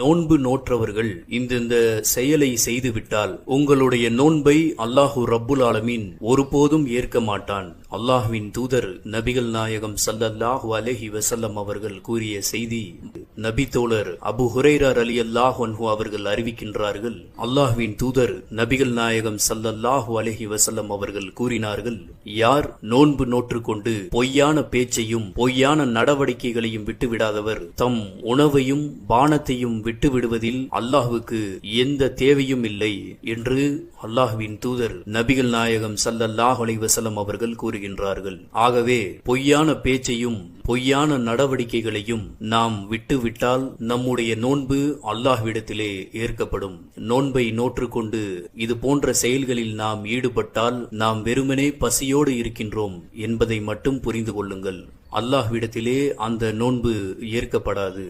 நோன்பு நோற்றவர்கள் இந்த இந்த செயலை செய்துவிட்டால் உங்களுடைய நோன்பை அல்லாஹு ரப்புல் ஆலமீன் ஒருபோதும் ஏற்க மாட்டான். அல்லாஹுவின் தூதர் நபிகள் நாயகம் ஸல்லல்லாஹு அலஹி வசல்லம் அவர்கள் கூறிய செய்தி நபி தோழர் அபு ஹுரைரார் அலி அல்லாஹு அவர்கள் அறிவிக்கின்றார்கள். அல்லாஹ்வின் தூதர் நபிகள் நாயகம் சல்லல்லாஹு அலஹி வசல்லம் அவர்கள் கூறினார்கள் யார் நோன்பு நோற்று கொண்டு பொய்யான பேச்சையும் பொய்யான நடவடிக்கைகளையும் விட்டுவிடாதவர். தம் உணவையும் பானத்தையும் விட்டு விடுவதில் அல்லாஹுக்கு எந்த தேவையும் இல்லை என்று அல்லாஹ்வின் தூதர் நபிகள் நாயகம் சல்லல்லாஹு அலி வசலம் அவர்கள் கூறுகின்றார்கள். ஆகவே பொய்யான பேச்சையும் பொய்யான நடவடிக்கைகளையும் நாம் விட்டுவிட்டால் நம்முடைய நோன்பு அல்லாஹ்விடத்திலே ஏற்கப்படும். நோன்பை நோற்றுக்கொண்டு இது போன்ற செயல்களில் நாம் ஈடுபட்டால் நாம் வெறுமனே பசியோடு இருக்கின்றோம் என்பதை மட்டும் புரிந்து கொள்ளுங்கள். அல்லாஹ்விடத்திலே அந்த நோன்பு ஏற்கப்படாது.